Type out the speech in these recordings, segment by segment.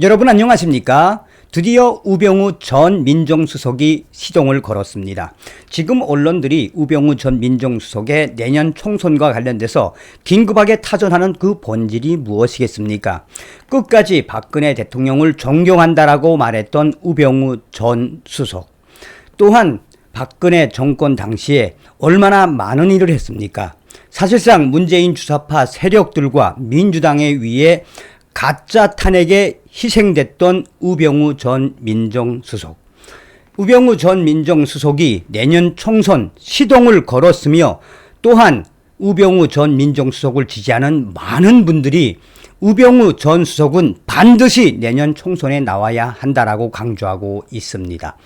여러분 안녕하십니까? 드디어 우병우 전 민정수석이 시동을 걸었습니다. 지금 언론들이 우병우 전 민정수석의 내년 총선과 관련돼서 긴급하게 타전하는 그 본질이 무엇이겠습니까? 끝까지 박근혜 대통령을 존경한다라고 말했던 우병우 전 수석. 또한 박근혜 정권 당시에 얼마나 많은 일을 했습니까? 사실상 문재인 주사파 세력들과 민주당에 의해 가짜 탄핵에 희생됐던 우병우 전 민정수석. 우병우 전 민정수석이 내년 총선 시동을 걸었으며 또한 우병우 전 민정수석을 지지하는 많은 분들이 우병우 전 수석은 반드시 내년 총선에 나와야 한다라고 강조하고 있습니다.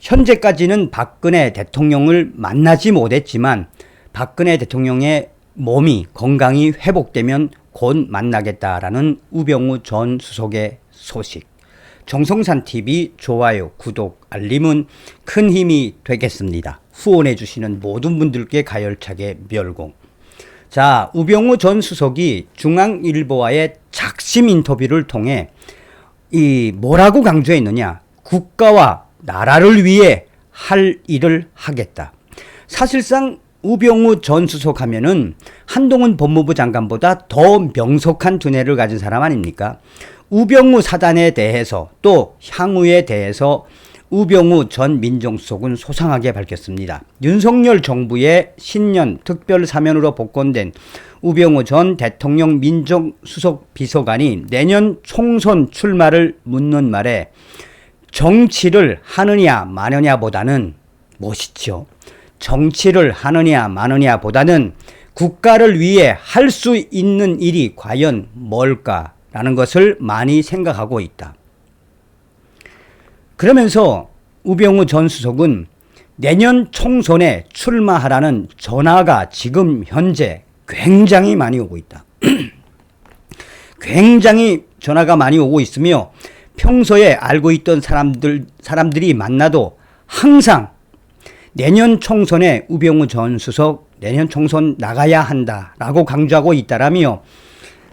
현재까지는 박근혜 대통령을 만나지 못했지만 박근혜 대통령의 몸이 건강이 회복되면 곧 만나겠다라는 우병우 전 수석의 소식. 정성산 TV 좋아요, 구독, 알림은 큰 힘이 되겠습니다. 후원해 주시는 모든 분들께 가열차게 멸공. 자, 우병우 전 수석이 중앙일보와의 작심 인터뷰를 통해 이 뭐라고 강조했느냐? 국가와 나라를 위해 할 일을 하겠다. 사실상 우병우 전 수석 하면은 한동훈 법무부 장관보다 더 명석한 두뇌를 가진 사람 아닙니까? 우병우 사단에 대해서 또 향후에 대해서 우병우 전 민정수석은 소상하게 밝혔습니다. 윤석열 정부의 신년 특별 사면으로 복권된 우병우 전 대통령 민정수석 비서관이 내년 총선 출마를 묻는 말에 정치를 하느냐 마느냐보다는 멋있죠. 정치를 하느냐 마느냐 보다는 국가를 위해 할 수 있는 일이 과연 뭘까라는 것을 많이 생각하고 있다. 그러면서 우병우 전 수석은 내년 총선에 출마하라는 전화가 지금 현재 굉장히 많이 오고 있다. 굉장히 전화가 많이 오고 있으며 평소에 알고 있던 사람들, 사람들이 만나도 항상 내년 총선에 우병우 전 수석 내년 총선 나가야 한다라고 강조하고 있다라며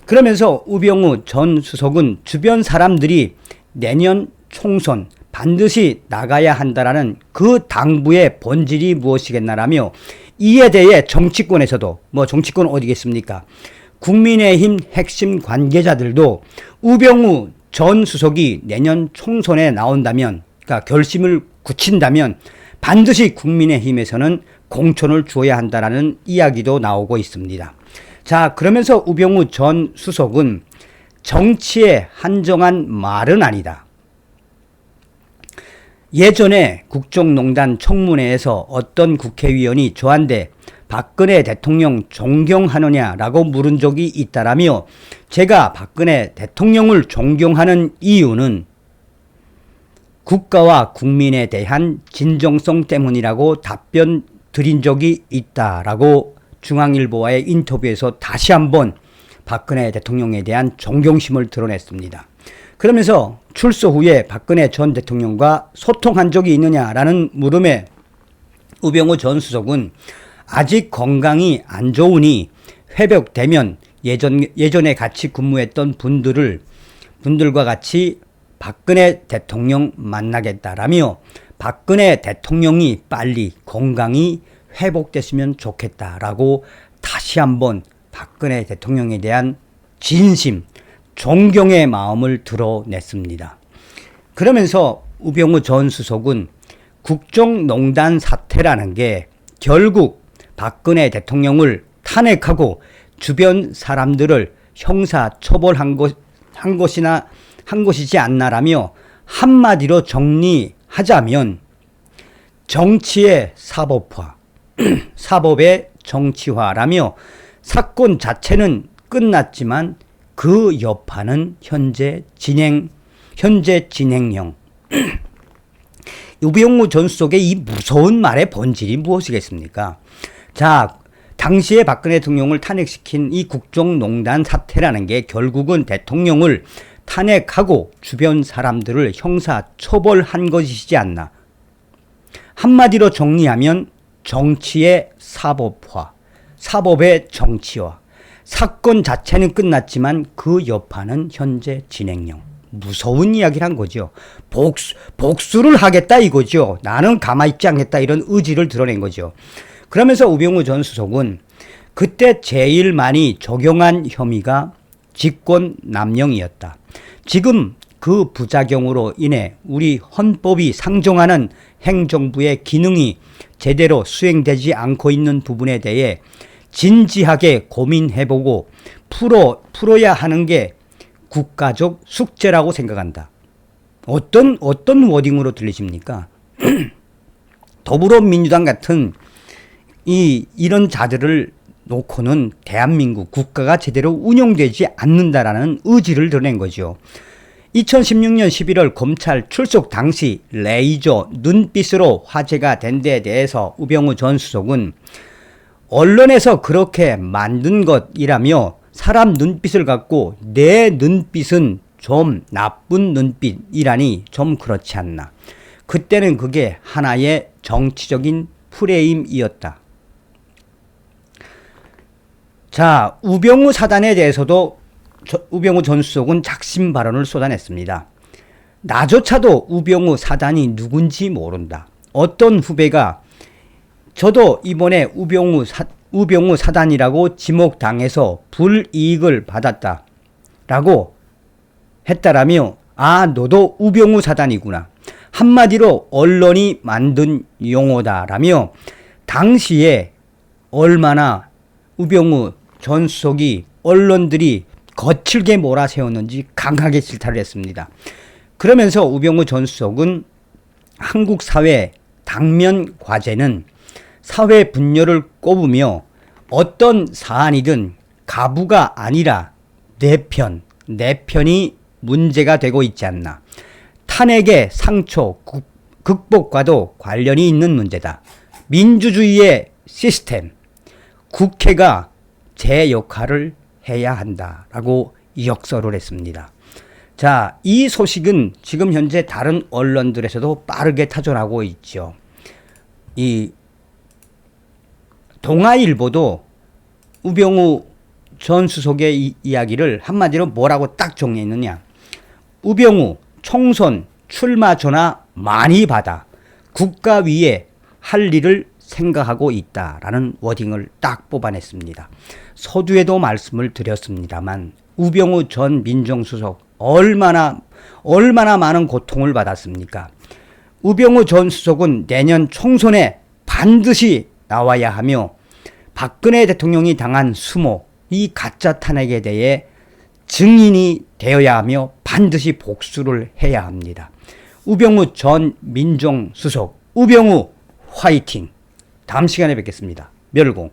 그러면서 우병우 전 수석은 주변 사람들이 내년 총선 반드시 나가야 한다라는 그 당부의 본질이 무엇이겠나라며 이에 대해 정치권에서도 뭐 정치권 어디겠습니까? 국민의힘 핵심 관계자들도 우병우 전 수석이 내년 총선에 나온다면 그러니까 결심을 굳힌다면 반드시 국민의힘에서는 공천을 주어야 한다라는 이야기도 나오고 있습니다. 자, 그러면서 우병우 전 수석은 정치에 한정한 말은 아니다. 예전에 국정농단 청문회에서 어떤 국회의원이 저한테 박근혜 대통령 존경하느냐라고 물은 적이 있다라며 제가 박근혜 대통령을 존경하는 이유는 국가와 국민에 대한 진정성 때문이라고 답변 드린 적이 있다라고 중앙일보와의 인터뷰에서 다시 한번 박근혜 대통령에 대한 존경심을 드러냈습니다. 그러면서 출소 후에 박근혜 전 대통령과 소통한 적이 있느냐라는 물음에 우병우 전 수석은 아직 건강이 안 좋으니 회복되면 예전, 예전에 같이 근무했던 분들을, 분들과 같이 박근혜 대통령 만나겠다라며 박근혜 대통령이 빨리 건강이 회복됐으면 좋겠다라고 다시 한번 박근혜 대통령에 대한 진심, 존경의 마음을 드러냈습니다. 그러면서 우병우 전 수석은 국정농단 사태라는 게 결국 박근혜 대통령을 탄핵하고 주변 사람들을 형사 처벌한 것, 한 것이나 한 것이지 않나라며 한마디로 정리하자면 정치의 사법화, 사법의 정치화라며 사건 자체는 끝났지만 그 여파는 현재 진행, 현재 진행형. 유병우 전 수석의 이 무서운 말의 본질이 무엇이겠습니까? 자, 당시에 박근혜 대통령을 탄핵시킨 이 국정농단 사태라는 게 결국은 대통령을 탄핵하고 주변 사람들을 형사 처벌한 것이지 않나. 한마디로 정리하면 정치의 사법화, 사법의 정치화. 사건 자체는 끝났지만 그 여파는 현재 진행형. 무서운 이야기를 한 거죠. 복수, 복수를 하겠다 이거죠. 나는 가만히 있지 않겠다 이런 의지를 드러낸 거죠. 그러면서 우병우 전 수석은 그때 제일 많이 적용한 혐의가 직권 남용이었다. 지금 그 부작용으로 인해 우리 헌법이 상정하는 행정부의 기능이 제대로 수행되지 않고 있는 부분에 대해 진지하게 고민해보고 풀어, 풀어야 하는 게 국가적 숙제라고 생각한다. 어떤, 어떤 워딩으로 들리십니까? 더불어민주당 같은 이, 이런 자들을 놓고는 대한민국 국가가 제대로 운영되지 않는다라는 의지를 드러낸 거죠. 2016년 11월 검찰 출석 당시 레이저 눈빛으로 화제가 된 데에 대해서 우병우 전 수석은 언론에서 그렇게 만든 것이라며 사람 눈빛을 갖고 내 눈빛은 좀 나쁜 눈빛이라니 좀 그렇지 않나. 그때는 그게 하나의 정치적인 프레임이었다. 자, 우병우 사단에 대해서도 저- 우병우 전 수석은 작심 발언을 쏟아냈습니다. 나조차도 우병우 사단이 누군지 모른다. 어떤 후배가 저도 이번에 우병우 사, 우병우 사단이라고 지목당해서 불이익을 받았다. 라고 했다라며, 아, 너도 우병우 사단이구나. 한마디로 언론이 만든 용어다라며, 당시에 얼마나 우병우 전 수석이 언론들이 거칠게 몰아세웠는지 강하게 질타를 했습니다. 그러면서 우병우 전 수석은 한국 사회 당면 과제는 사회 분열을 꼽으며 어떤 사안이든 가부가 아니라 내 편, 내 편이 문제가 되고 있지 않나. 탄핵의 상처 국- 극복과도 관련이 있는 문제다. 민주주의의 시스템, 국회가 제 역할을 해야 한다라고 역설을 했습니다. 자, 이 소식은 지금 현재 다른 언론들에서도 빠르게 타전하고 있죠. 이 동아일보도 우병우 전 수석의 이, 이야기를 한마디로 뭐라고 딱 정리했느냐. 우병우 총선 출마 전화 많이 받아 국가 위에 할 일을 생각하고 있다라는 워딩을 딱 뽑아냈습니다. 서두에도 말씀을 드렸습니다만 우병우 전 민정수석 얼마나 얼마나 많은 고통을 받았습니까? 우병우 전 수석은 내년 총선에 반드시 나와야 하며 박근혜 대통령이 당한 수모 이 가짜 탄핵에 대해 증인이 되어야 하며 반드시 복수를 해야 합니다. 우병우 전 민정수석 우병우 화이팅. 다음 시간에 뵙겠습니다. 멸공.